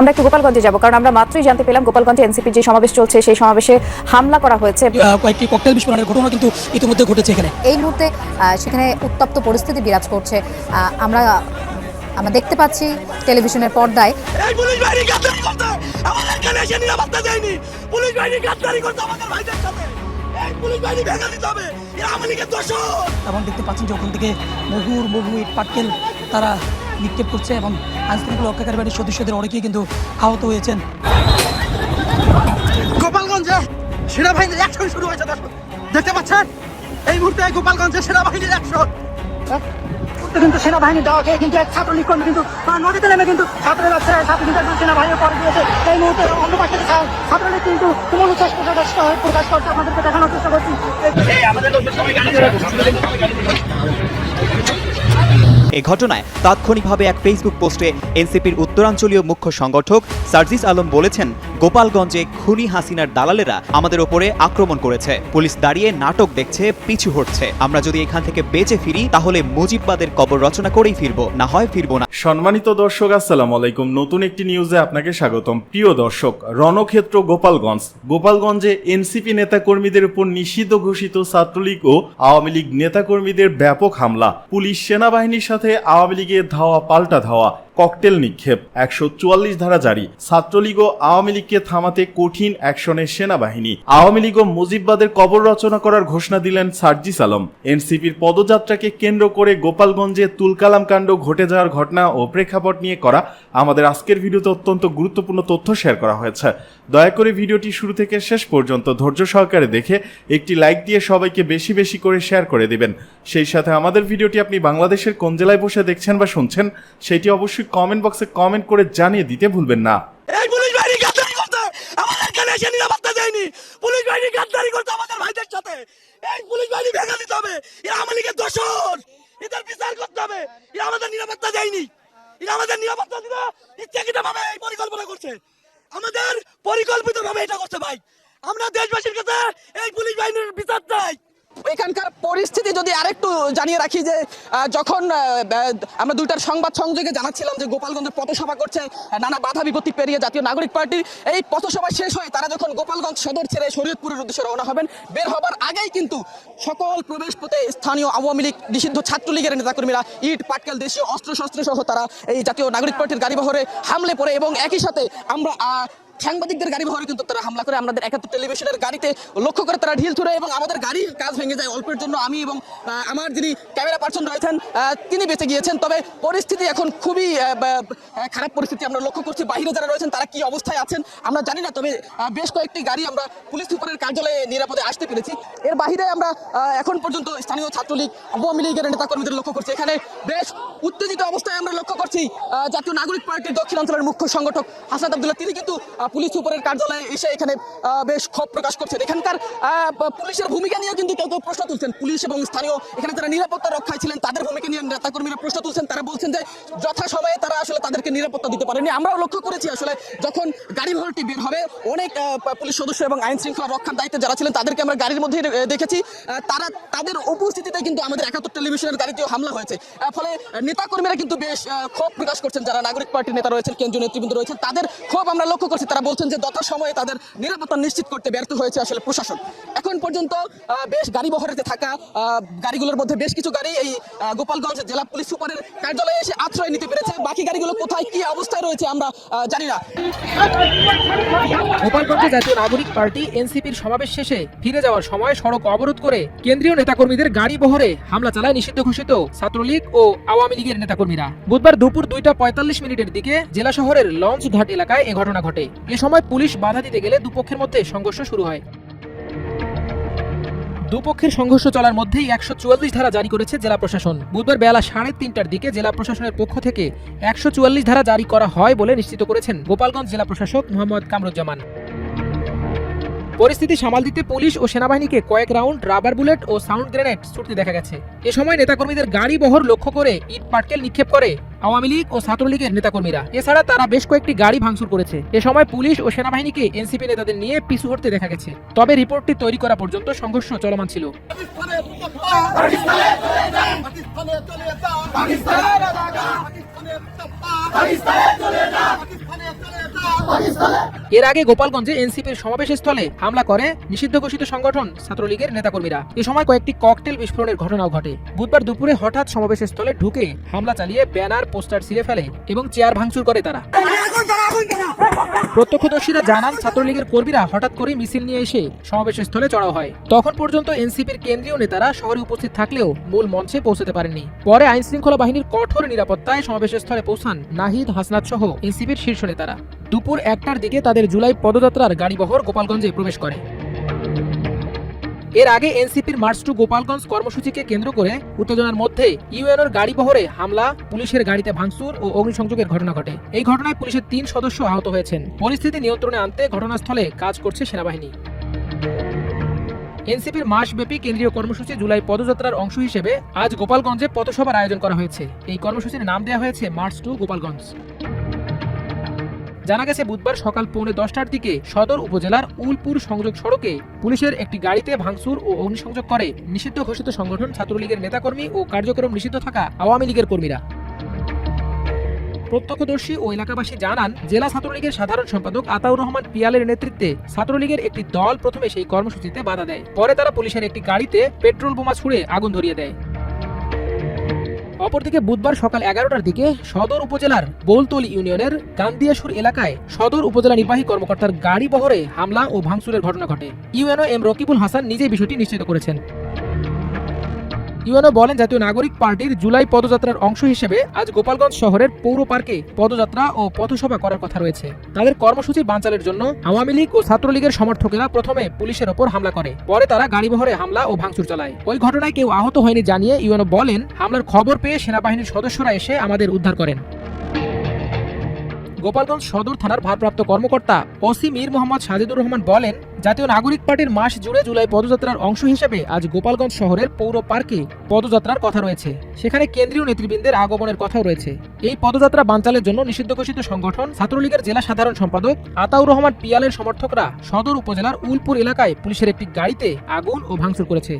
আমরা একটু গোপালগঞ্জে যাব কারণ আমরা মাত্রই জানতে পেলাম গোপালগঞ্জে এনসিপির যে সমাবেশ চলছে সেই সমাবেশে হামলা করা হয়েছে। কয়েকটি ককটেল বিস্ফোরণের ঘটনা কিন্তু ইতিমধ্যে ঘটেছে এখানে। এই মুহূর্তে সেখানে উত্তপ্ত পরিস্থিতি বিরাজ করছে। আহ, আমরা আমরা দেখতে পাচ্ছি টেলিভিশনের পর্দায়। পুলিশ বাহিনী গাদ্দারি করতে আমাদের এখানে এসে নিরাপত্তা দেয়নি! পুলিশ বাহিনী গাদ্দারি করতে আমাদের ভাইদের সাথে! এই পুলিশ বাহিনী ভেঙে দিতে হবে! এরা আমাদেরকে দোষর! এবং দেখতে পাচ্ছেন যে ওখান থেকে মহুর মহু ইট পাটকেল তারা নিক্ষেপ করছে এবং আইনশৃঙ্খলা রক্ষাকারী বাহিনীর সদস্যদের অনেকেই কিন্তু আহত হয়েছেন। গোপালগঞ্জে সেনাবাহিনীর অ্যাকশন শুরু হয়েছে দর্শক। দেখতে পাচ্ছেন? এই মুহূর্তে গোপালগঞ্জে সেনাবাহিনীর অ্যাকশন কিন্তু সেনাবাহিনী দেওয়া খেয়ে কিন্তু এক ছাত্রলীগ কর্মী কিন্তু নদীতে নেমে কিন্তু ছাত্রের আছে সাথে কিন্তু একজন সেনাবাহিনী পরে দিয়েছে এই মুহূর্তে অন্য পাশে ছাত্রলীগ কিন্তু তুমুল উচ্ছ্বাস প্রকাশ প্রকাশ করছে। আপনাদেরকে দেখানোর চেষ্টা করছি। আমাদের এ ঘটনায় তাৎক্ষণিকভাবে এক ফেসবুক পোস্টে এনসিপির উত্তরাঞ্চলীয় মুখ্য সংগঠক সার্জিস আলম বলেছেন গোপালগঞ্জে খুনি হাসিনার দালালেরা আমাদের ওপরে আক্রমণ করেছে। পুলিশ দাঁড়িয়ে নাটক দেখছে, পিছু হটছে। আমরা যদি এখান থেকে বেঁচে ফিরি, তাহলে মুজিববাদের কবর রচনা করেই ফিরবো, না হয় ফিরবো না। সম্মানিত দর্শক, আসসালামু আলাইকুম। নতুন একটি নিউজে আপনাকে স্বাগতম। প্রিয় দর্শক, রণক্ষেত্র গোপালগঞ্জ। গোপালগঞ্জে এনসিপি নেতাকর্মীদের উপর নিষিদ্ধ ঘোষিত ছাত্রলীগ ও আওয়ামী লীগ নেতাকর্মীদের ব্যাপক হামলা। পুলিশ সেনাবাহিনীর সাথে আওয়ামী লীগের ধাওয়া, পাল্টা ধাওয়া। ককটেল নিক্ষেপ। একশো চুয়াল্লিশ ধারা জারি। ছাত্রলীগ ও আওয়ামী লীগকে থামাতে কঠিন অ্যাকশনের সেনাবাহিনী। আওয়ামী লীগ ও মুজিববাদের কবর রচনা করার ঘোষণা দিলেন সার্জিস আলম। এনসিপির পদযাত্রাকে কেন্দ্র করে গোপালগঞ্জে তুলকালাম কাণ্ড ঘটে যাওয়ার ঘটনা ও প্রেক্ষাপট নিয়ে করা আমাদের আজকের ভিডিওতে অত্যন্ত গুরুত্বপূর্ণ তথ্য শেয়ার করা হয়েছে। দয়া করে ভিডিওটি শুরু থেকে শেষ পর্যন্ত ধৈর্য সহকারে দেখে একটি লাইক দিয়ে সবাইকে বেশি বেশি করে শেয়ার করে দিবেন। সেই সাথে আমাদের ভিডিওটি আপনি বাংলাদেশের কোন জেলায় বসে দেখছেন বা শুনছেন, সেটি অবশ্যই কমেন্ট বক্সে কমেন্ট করে জানিয়ে দিতে ভুলবেন না। এই পুলিশ বাহিনী গাদ্দারি করতে আমাদের এখানে এসে নিরাপত্তা দেয়নি! পুলিশ বাহিনী গাদ্দারি করতে আমাদের ভাইদের সাথে! এই পুলিশ বাহিনী ভেঙে দিতে হবে! এরা আমাদেরকে দোষর! এদের বিচার করতে হবে! এরা আমাদের নিরাপত্তা দেয়নি! এরা আমাদের নিরাপত্তা দিতে ইচ্ছাকৃত ভাবে এই পরিকল্পনা করছে! আমাদের পরিকল্পিত ভাবে এটা করছে ভাই! আমরা দেশবাসীর কাছে এই পুলিশ বাহিনীর বিচার চাই! পরিস্থিতি যদি আরেকটু জানিয়ে রাখি যে যখন আমরা দুইটার সংবাদ সংযোগে জানাচ্ছিলাম যে গোপালগঞ্জে পথসভা করছে, নানা বাধা বিপত্তি পেরিয়ে জাতীয় নাগরিক পার্টির এই পথসভা শেষ হয়ে তারা যখন গোপালগঞ্জ সদর ছেড়ে শরীয়তপুরের উদ্দেশ্যে রওনা হবেন, বের হবার আগেই কিন্তু সকল প্রবেশ পথে স্থানীয় আওয়ামী লীগ নিষিদ্ধ ছাত্রলীগের নেতাকর্মীরা ইট, পাটকেল, দেশীয় অস্ত্রশস্ত্র সহ তারা এই জাতীয় নাগরিক পার্টির গাড়ি বহরে হামলে পড়ে এবং একই সাথে আমরা সাংবাদিকদের গাড়ি বহরে কিন্তু তারা হামলা করে। আমাদের একাত্তর টেলিভিশনের গাড়িতে লক্ষ্য করে তারা ঢিল ছুড়ে এবং আমাদের গাড়ির কাজ ভেঙে যায় অল্পের জন্য আমি এবং আমার যিনি ক্যামেরা পার্সন রয়েছেন তিনি বেঁচে গিয়েছেন। তবে পরিস্থিতি এখন খুবই খারাপ পরিস্থিতি আমরা লক্ষ্য করছি। বাইরে যারা রয়েছেন, তারা কি অবস্থায় আছেন আমরা জানি না। তবে বেশ কয়েকটি গাড়ি আমরা পুলিশ সুপারের কার্যালয়ে নিরাপদে আসতে পেরেছি। এর বাহিরে আমরা এখন পর্যন্ত স্থানীয় ছাত্রলীগ, আওয়ামী লীগের নেতাকর্মীদের লক্ষ্য করছি। এখানে বেশ উত্তেজিত অবস্থায় আমরা লক্ষ্য করছি জাতীয় নাগরিক পার্টির দক্ষিণাঞ্চলের মুখ্য সংগঠক হাসান আব্দুল্লাহ। তিনি কিন্তু পুলিশ সুপারের কার্যালয়ে এসে এখানে বেশ ক্ষোভ প্রকাশ করছেন। এখানকার পুলিশের ভূমিকা নিয়ে কিন্তু কেউ কেউ প্রশ্ন তুলছেন। পুলিশ এবং স্থানীয়, এখানে যারা নিরাপত্তা রক্ষায় ছিলেন, তাদের ভূমিকা নিয়ে নেতাকর্মীরা প্রশ্ন তুলছেন। তারা বলছেন যে, যথাসময়ে তারা আসলে তাদেরকে নিরাপত্তা দিতে পারেনি আমরাও লক্ষ্য করেছি আসলে, যখন গাড়ি ভর্তি বের হবে, অনেক পুলিশ সদস্য এবং আইন শৃঙ্খলা রক্ষার দায়িত্বে যারা ছিলেন, তাদেরকে আমরা গাড়ির মধ্যে দেখেছি। তারা, তাদের উপস্থিতিতে কিন্তু আমাদের একাত্তর টেলিভিশনের গাড়িতেও হামলা হয়েছে। ফলে নেতাকর্মীরা কিন্তু বেশ ক্ষোভ প্রকাশ করছেন। যারা নাগরিক পার্টির নেতা রয়েছেন, কেন্দ্রীয় নেতৃবৃন্দ রয়েছেন, তাদের ক্ষোভ আমরা লক্ষ্য করছি। তারা বলছেন যে যথা সময়ে তাদের নিরাপত্তা নিশ্চিত করতে ব্যর্থ হয়েছে আসলে প্রশাসন। এখন পর্যন্ত বেশ গাড়ি বহরেতে থাকা গাড়িগুলোর মধ্যে বেশ কিছু গাড়ি এই গোপালগঞ্জ জেলা পুলিশ সুপারের কার্যালয়ে এসে আশ্রয় নিতে পেরেছে। বাকি গাড়িগুলো কোথায়, কি অবস্থায় রয়েছে আমরা জানি না। গোপালগঞ্জে জাতীয় নাগরিক পার্টি এনসিপির সমাবেশ শেষে ফিরে যাওয়ার সময় সড়ক অবরোধ করে কেন্দ্রীয় নেতাকর্মীদের গাড়ি বহরে হামলা চালায় নিষিদ্ধ ঘোষিত ছাত্রলীগ ও আওয়ামী লীগের নেতাকর্মীরা। বুধবার দুপুর দুইটা পঁয়তাল্লিশ মিনিটের দিকে জেলা শহরের লঞ্চ ঘাট এলাকায় এ ঘটনা ঘটে। এ সময় পুলিশ বাধা দিতে গেলে দুপক্ষের মধ্যে সংঘর্ষ শুরু হয়। দুপক্ষের সংঘর্ষ চলার মধ্যেই একশো চুয়াল্লিশ ধারা জারি করেছে জেলা প্রশাসন। বুধবার বেলা সাড়ে তিনটার দিকে জেলা প্রশাসনের পক্ষ থেকে একশো চুয়াল্লিশ ধারা জারি করা হয় বলে নিশ্চিত করেছেন গোপালগঞ্জ জেলা প্রশাসক মোহাম্মদ কামরুজ্জামান। পরিস্থিতি সামাল দিতে পুলিশ ও সেনাবাহিনীকে কয়েক রাউন্ড রাবার বুলেট ও সাউন্ড গ্রেনেড ছুটতে দেখা গেছে। এ সময় নেতাকর্মীদের গাড়ি বহর লক্ষ্য করে ইট পাটকেল নিক্ষেপ করে আওয়ামী লীগ ও ছাত্রলীগের নেতাকর্মীরা। এছাড়া তারা বেশ কয়েকটি গাড়ি ভাঙচুর করেছে। এ সময় পুলিশ ও সেনাবাহিনীকে এনসিপি নেতাদের নিয়ে পিছু হটতে দেখা গেছে। তবে রিপোর্টটি তৈরি করা পর্যন্ত সংঘর্ষ চলমান ছিল। পাকিস্তানের এর আগে গোপালগঞ্জে এনসিপির সমাবেশ স্থলে হামলা করে নিষিদ্ধ ঘোষিত সংগঠন ছাত্রলীগের নেতাকর্মীরা। এ সময় কয়েকটি ককটেল বিস্ফোরণের ঘটনাও ঘটে। বুধবার দুপুরে হঠাৎ সমাবেশ স্থলে ঢুকে হামলা চালিয়ে ব্যানার, পোস্টার ছিঁড়ে ফেলে এবং চেয়ার ভাঙচুর করে তারা। প্রত্যক্ষদর্শীরা জানান, ছাত্রলীগের কর্মীরা হঠাৎ করে মিছিল নিয়ে এসে সমাবেশ স্থলে চড়াও হয়। তখন পর্যন্ত এনসিপির কেন্দ্রীয় নেতারা শহরে উপস্থিত থাকলেও মূল মঞ্চে পৌঁছতে পারেননি। পরে আইন শৃঙ্খলা বাহিনীর কঠোর নিরাপত্তায় সমাবেশ স্থলে পৌঁছান নাহিদ, হাসনাত সহ এনসিপির শীর্ষ নেতারা। দুপুর একটার দিকে তাদের জুলাই পদযাত্রার গাড়িবহর গোপালগঞ্জে প্রবেশ করে। এর আগে এনসিপির মার্চ টু গোপালগঞ্জ কর্মসূচিকে কেন্দ্র করে উত্তেজনার মধ্যে ইউএনওর গাড়ি বহরে হামলা, পুলিশের গাড়িতে ভাঙচুর ও অগ্নিসংযোগের ঘটনা ঘটে। এই ঘটনায় পুলিশের তিন সদস্য আহত হয়েছেন। পরিস্থিতি নিয়ন্ত্রণে আনতে ঘটনাস্থলে কাজ করছে সেনাবাহিনী। এনসিপির মাসব্যাপী কেন্দ্রীয় কর্মসূচি জুলাই পদযাত্রার অংশ হিসেবে আজ গোপালগঞ্জে পথসভার আয়োজন করা হয়েছে। এই কর্মসূচির নাম দেওয়া হয়েছে মার্চ টু গোপালগঞ্জ। জানা গেছে, বুধবার সকাল পৌনে দশটার দিকে সদর উপজেলার উলপুর সংযোগ সড়কে পুলিশের একটি গাড়িতে ভাঙচুর ও অগ্নিসংযোগ করে নিষিদ্ধ ঘোষিত সংগঠন ছাত্রলীগের নেতাকর্মী ও কার্যক্রম নিষিদ্ধ থাকা আওয়ামী লীগের কর্মীরা। প্রত্যক্ষদর্শী ও এলাকাবাসী জানান, জেলা ছাত্রলীগের সাধারণ সম্পাদক আতাউর রহমান পিয়ালের নেতৃত্বে ছাত্রলীগের একটি দল প্রথমে সেই কর্মসূচিতে বাধা দেয়। পরে তারা পুলিশের একটি গাড়িতে পেট্রোল বোমা ছুড়ে আগুন ধরিয়ে দেয়। অপরদিকে বুধবার সকাল এগারোটার দিকে সদর উপজেলার বোলতলি ইউনিয়নের গান্দিয়াসুর এলাকায় সদর উপজেলা নির্বাহী কর্মকর্তার গাড়ি বহরে হামলা ও ভাঙচুরের ঘটনা ঘটে। ইউএনও এম রকিবুল হাসান নিজেই বিষয়টি নিশ্চিত করেছেন। ইউএনও বলেন জাতীয় নাগরিক পার্টির জুলাই পদযাত্রার অংশ হিসেবে আজ গোপালগঞ্জ শহরের পৌর পার্কে পদযাত্রা ও পথসভা করার কথা রয়েছে। তাদের কর্মসূচি বাঞ্চালের জন্য আওয়ামী লীগ ও ছাত্রলীগের সমর্থকেরা প্রথমে পুলিশের ওপর হামলা করে, পরে তারা গাড়িবহরে হামলা ও ভাঙচুর চালায়। ওই ঘটনায় কেউ আহত হয়নি জানিয়ে ইউএনও বলেন, হামলার খবর পেয়ে সেনাবাহিনীর সদস্যরা এসে আমাদের উদ্ধার করেন। গোপালগঞ্জ সদর থানার ভারপ্রাপ্ত কর্মকর্তা ওসি মীর মোহাম্মদ সাজিদুর রহমান বলেন, জাতীয় নাগরিক পার্টির মাস জুড়ে জুলাই পদযাত্রার অংশ হিসেবে আজ গোপালগঞ্জ শহরের পৌর পার্কে পদযাত্রার কথা রয়েছে। সেখানে কেন্দ্রীয় নেতৃবৃন্দের আগমনের কথাও রয়েছে। এই পদযাত্রা বানচালের জন্য নিষিদ্ধ ঘোষিত সংগঠন ছাত্রলীগের জেলা সাধারণ সম্পাদক আতাউর রহমান পিয়ালের সমর্থকরা সদর উপজেলার উলপুর এলাকায় পুলিশের একটি গাড়িতে আগুন ও ভাঙচুর করেছে।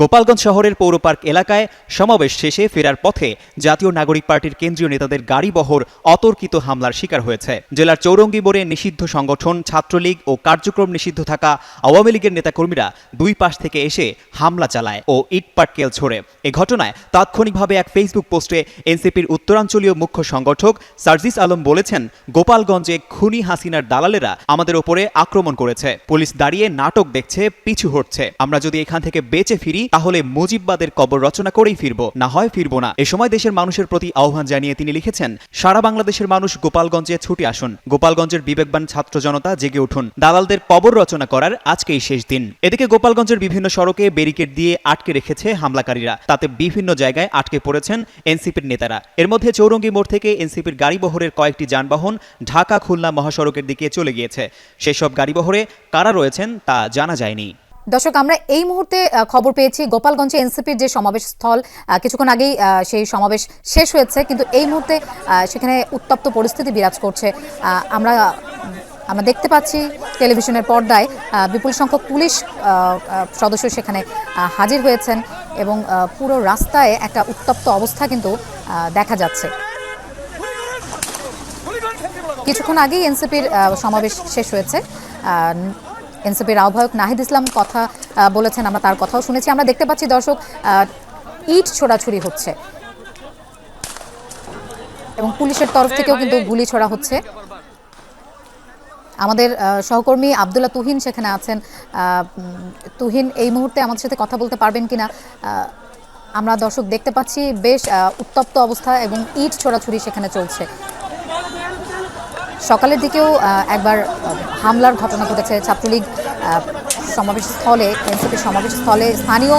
গোপালগঞ্জ শহরের পৌর পার্ক এলাকায় সমাবেশ শেষে ফেরার পথে জাতীয় নাগরিক পার্টির কেন্দ্রীয় নেতাদের গাড়ি বহর অতর্কিত হামলার শিকার হয়েছে। জেলার চৌরঙ্গি মোড়ে নিষিদ্ধ সংগঠন, ছাত্রলীগ ও কার্যক্রম নিষিদ্ধ থাকা আওয়ামী লীগের নেতাকর্মীরা দুই পাশ থেকে এসে হামলা চালায় ও ইটপাটকেল ছোড়ে। এ ঘটনায় তাৎক্ষণিকভাবে এক ফেসবুক পোস্টে এনসিপির উত্তরাঞ্চলীয় মুখ্য সংগঠক সার্জিস আলম বলেছেন, গোপালগঞ্জে খুনি হাসিনার দালালেরা আমাদের ওপরে আক্রমণ করেছে। পুলিশ দাঁড়িয়ে নাটক দেখছে, পিছু হটছে। আমরা যদি এখান থেকে বেঁচে ফিরি, তাহলে মুজিববাদের কবর রচনা করেই ফিরবো। না হয় ফিরবো না। এ সময় দেশের মানুষের প্রতি আহ্বান জানিয়ে তিনি লিখেছেন, সারা বাংলাদেশের মানুষ গোপালগঞ্জে ছুটে আসুন। গোপালগঞ্জের বিবেকবান ছাত্র জনতা জেগে উঠুন। দালালদের কবর রচনা করার আজকেই শেষ দিন। এদিকে গোপালগঞ্জের বিভিন্ন সড়কে ব্যারিকেড দিয়ে আটকে রেখেছে হামলাকারীরা। তাতে বিভিন্ন জায়গায় আটকে পড়েছেন এনসিপির নেতারা। এর মধ্যে চৌরঙ্গি মোড় থেকে এনসিপির গাড়িবহরের কয়েকটি যানবাহন ঢাকা খুলনা মহাসড়কের দিকে চলে গিয়েছে। সেসব গাড়িবহরে কারা রয়েছেন তা জানা যায়নি। দর্শক, আমরা এই মুহূর্তে খবর পেয়েছি গোপালগঞ্জে এনসিপির যে সমাবেশ স্থল কিছুক্ষণ আগেই সেই সমাবেশ শেষ হয়েছে। কিন্তু এই মুহূর্তে সেখানে উত্তপ্ত পরিস্থিতি বিরাজ করছে। আমরা আমরা দেখতে পাচ্ছি টেলিভিশনের পর্দায় বিপুল সংখ্যক পুলিশ সদস্য সেখানে হাজির হয়েছেন এবং পুরো রাস্তায় একটা উত্তপ্ত অবস্থা কিন্তু দেখা যাচ্ছে। কিছুক্ষণ আগেই এনসিপির সমাবেশ শেষ হয়েছে। এনসিপির আহ্বায়ক নাহিদ ইসলাম কথা বলেছেন, আমরা তার কথাও শুনেছি। আমরা দেখতে পাচ্ছি, দর্শক ইট ছোড়াছুরি হচ্ছে। এবং পুলিশের তরফ থেকেও কিন্তু গুলি ছোড়া হচ্ছে। আমাদের সহকর্মী আবদুল্লাহ তুহিন সেখানে আছেন। তুহিন, এই মুহূর্তে আমাদের সাথে কথা বলতে পারবেন কিনা? আমরা দর্শক দেখতে পাচ্ছি, বেশ উত্তপ্ত অবস্থা এবং ইট ছোড়াছুরি সেখানে চলছে। সকালের দিকেও একবার হামলার ঘটনা ঘটেছে। ছাত্রলীগ সমাবেশ স্থলে এনসিপির সমাবেশ স্থলে স্থানীয়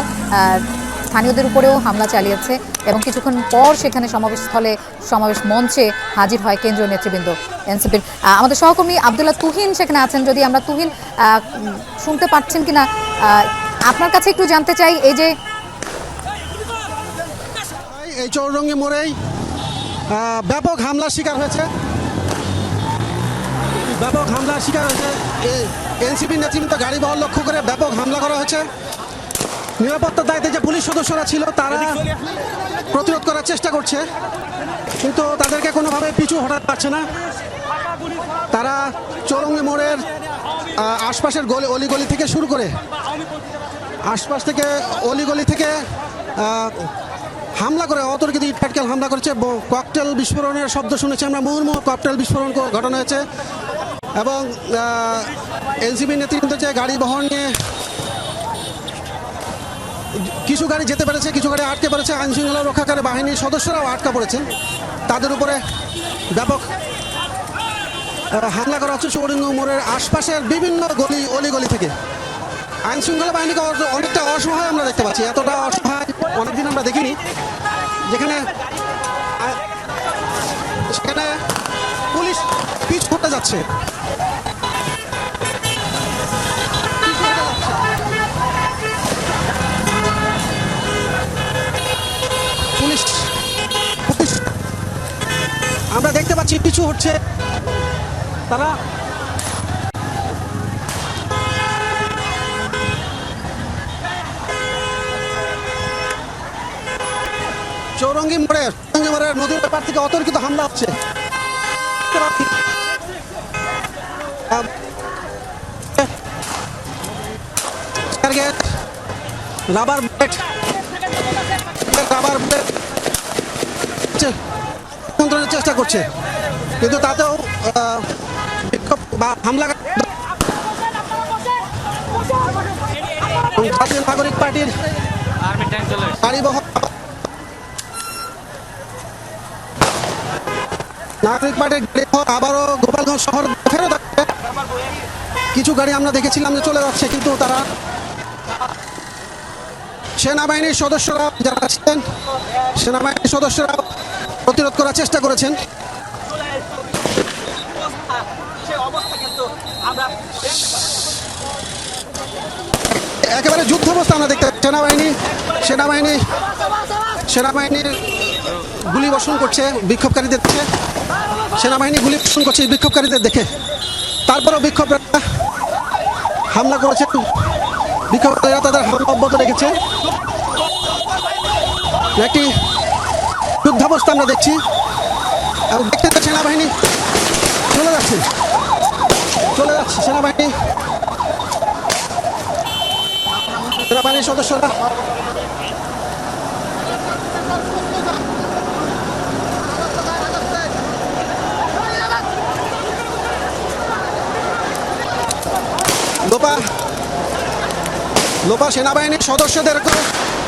স্থানীয়দের উপরেও হামলা চালিয়েছে এবং কিছুক্ষণ পর সেখানে সমাবেশ স্থলে সমাবেশ মঞ্চে হাজির হয় কেন্দ্রীয় নেতৃবৃন্দ এনসিপির। আমাদের সহকর্মী আবদুল্লাহ তুহিন সেখানে আছেন। যদি আমরা তুহিন শুনতে পাচ্ছেন কিনা আপনার কাছে একটু জানতে চাই, এই যে এই চৌরঙ্গি মোড়েই ব্যাপক হামলার শিকার হয়েছে। ব্যাপক হামলার শিকার হয়েছে। এই এনসিপি নেতৃবৃন্দ গাড়ি বহর লক্ষ্য করে ব্যাপক হামলা করা হয়েছে। নিরাপত্তার দায়িত্বে যে পুলিশ সদস্যরা ছিল, তারা প্রতিরোধ করার চেষ্টা করছে। কিন্তু তাদেরকে কোনোভাবে পিছু হটাতে পারছে না। তারা চৌরঙ্গি মোড়ের আশপাশের গলি, অলিগলি থেকে শুরু করে আশপাশ থেকে অলিগলি থেকে হামলা করে, অতর্কিত ইট পাটকেল হামলা করেছে। ককটেল বিস্ফোরণের শব্দ শুনেছি আমরা। মুহুর্মুহু ককটেল বিস্ফোরণ ঘটানো হয়েছে। এবং এনসিপি নেতৃত্ব যে গাড়ি বহন নিয়ে কিছু গাড়ি যেতে পেরেছে, কিছু গাড়ি আটকে পড়েছে, আইন শৃঙ্খলা রক্ষাকারী বাহিনীর সদস্যরাও আটকা পড়েছেন তাদের উপরে ব্যাপক হামলা করা হচ্ছে চৌরিঙ্গ মোড়ের আশপাশের বিভিন্ন গলি, অলিগলি থেকে। আইনশৃঙ্খলা বাহিনীকে অনেকটা অসহায় আমরা দেখতে পাচ্ছি। এতটা অসহায় অনেকদিন আমরা দেখিনি। যেখানে সেখানে পুলিশ পিছ করতে যাচ্ছে। দেখতে পিছু হচ্ছে তারা চৌরঙ্গি মোড়ে চৌরঙ্গি মোড়ের নদীর ব্যাপার থেকে অতর্কিত হামলা হচ্ছে। রাবার বুলেট রাবার বুলেট নিয়ন্ত্রণের চেষ্টা করছে। কিন্তু তাতেও বিক্ষোভ বা হামলা জাতীয় নাগরিক পার্টির গাড়ি নাগরিক পার্টির আবারও গোপালগঞ্জ শহর ফেরত। কিছু গাড়ি আমরা দেখেছিলাম যে চলে যাচ্ছে কিন্তু তারা সেনাবাহিনীর সদস্যরা যারা ছিলেন সেনাবাহিনীর সদস্যরা প্রতিরোধ করার চেষ্টা করেছেন। একেবারে যুদ্ধাবস্থা আমরা দেখতে। সেনাবাহিনী সেনাবাহিনী, সেনাবাহিনীর গুলি বর্ষণ করছে বিক্ষোভকারীদের দেখে। সেনাবাহিনী গুলি বর্ষণ করছে বিক্ষোভকারীদের দেখে। তারপরেও বিক্ষোভকারীরা হামলা করেছে। বিক্ষোভকারীরা তাদের হামলা অব্যাহত রেখেছে। একটি যুদ্ধাবস্থা আমরা দেখছি। এবং দেখতে পাচ্ছি সেনাবাহিনী। চলে যাচ্ছে। চলে যাচ্ছে সেনাবাহিনী। সেনাবাহিনীর সদস্যরা। লোপা। লোপা সেনাবাহিনীর সদস্যদেরকে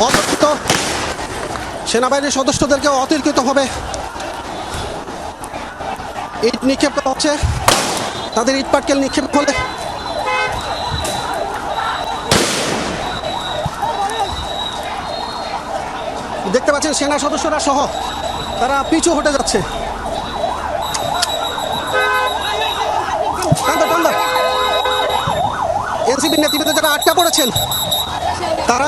অতর্কিত সেনাবাহিনীর সদস্যদেরকে অতর্কিতভাবে ইট নিক্ষেপ করা হচ্ছে। তাদের ইট পাটকেল নিক্ষেপ হলে দেখতে পাচ্ছেন সেনা সদস্যরা সহ তারা পিছু হটে যাচ্ছে। এনসিপি নেতৃত্বে যারা আটকা পড়েছেন, তারা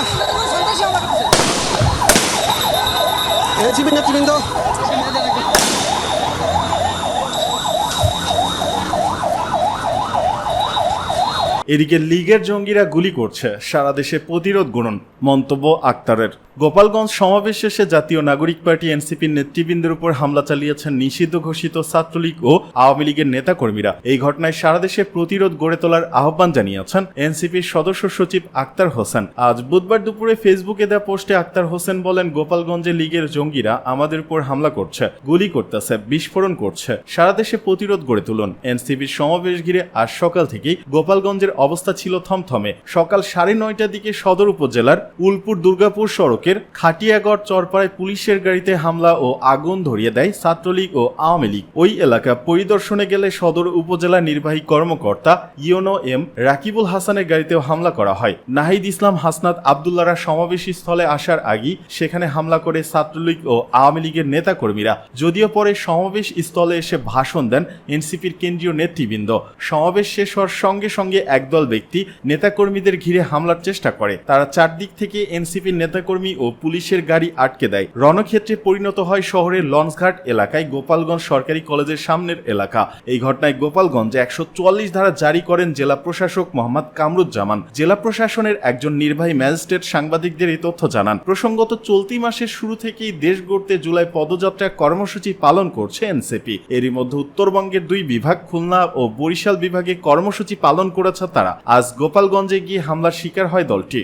এদিকে লীগের জঙ্গিরা গুলি করছে। সারা দেশে প্রতিরোধ গণন। মন্তব্য আক্তারের। গোপালগঞ্জ সমাবেশ শেষে জাতীয় নাগরিক পার্টি এনসিপির নেতৃবৃন্দের উপর হামলা চালিয়েছেন নিষিদ্ধ ঘোষিত ছাত্রলীগ ও আওয়ামী লীগের নেতাকর্মীরা। এই ঘটনায় সারা দেশে প্রতিরোধ গড়ে তোলার আহ্বান জানিয়েছেন এনসিপির সদস্য সচিব আক্তার হোসেন। আজ বুধবার দুপুরে ফেসবুকে দেওয়া পোস্টে আক্তার হোসেন বলেন, গোপালগঞ্জে লীগের জঙ্গিরা আমাদের উপর হামলা করছে, গুলি করতেছে, বিস্ফোরণ করছে। সারা দেশে প্রতিরোধ গড়ে তুলুন। এনসিপির সমাবেশ ঘিরে আজ সকাল থেকেই গোপালগঞ্জের অবস্থা ছিল থমথমে। সকাল সাড়ে নয়টার দিকে সদর উপজেলার উলপুর দুর্গাপুর সড়কের খাটিয়াগড় চরপাড়ায় পুলিশের গাড়িতে হামলা ও আগুন ধরিয়ে দেয় ছাত্রলীগ ও আওয়ামী লীগ। ওই এলাকা পরিদর্শনে গেলে সদর উপজেলা নির্বাহী কর্মকর্তা ইয়োনো এম রাকিবুল হাসানের গাড়িতেও হামলা করা হয়। নাহিদ ইসলাম হাসনাত আবদুল্লারা সমাবেশী স্থলে আসার আগেই সেখানে হামলা করে ছাত্রলীগ ও আওয়ামী লীগের নেতাকর্মীরা। যদিও পরে সমাবেশ স্থলে এসে ভাষণ দেন এনসিপির কেন্দ্রীয় নেতৃবৃন্দ। সমাবেশ শেষ হওয়ার সঙ্গে সঙ্গে একদল ব্যক্তি নেতাকর্মীদের ঘিরে হামলার চেষ্টা করে। তারা চারদিক থেকে এনসিপির নেতাকর্মী ও পুলিশের গাড়ি আটকে দেয়। রণক্ষেত্রে পরিণত হয় শহরের লঞ্চঘাট এলাকায় গোপালগঞ্জ সরকারি কলেজের সামনের এলাকা। এই ঘটনায় গোপালগঞ্জে একশো চুয়াল্লিশ ধারা জারি করেন জেলা প্রশাসক মোহাম্মদ কামরুজ্জামান। জেলা প্রশাসনের একজন নির্বাহী ম্যাজিস্ট্রেট সাংবাদিকদের এই তথ্য জানান। প্রসঙ্গত, চলতি মাসের শুরু থেকেই দেশ গড়তে জুলাই পদযাত্রা কর্মসূচি পালন করছে এনসিপি। এরই মধ্যে উত্তরবঙ্গের দুই বিভাগ, খুলনা ও বরিশাল বিভাগে কর্মসূচি পালন করেছে তারা। আজ গোপালগঞ্জে গিয়ে হামলার শিকার হয় দলটি।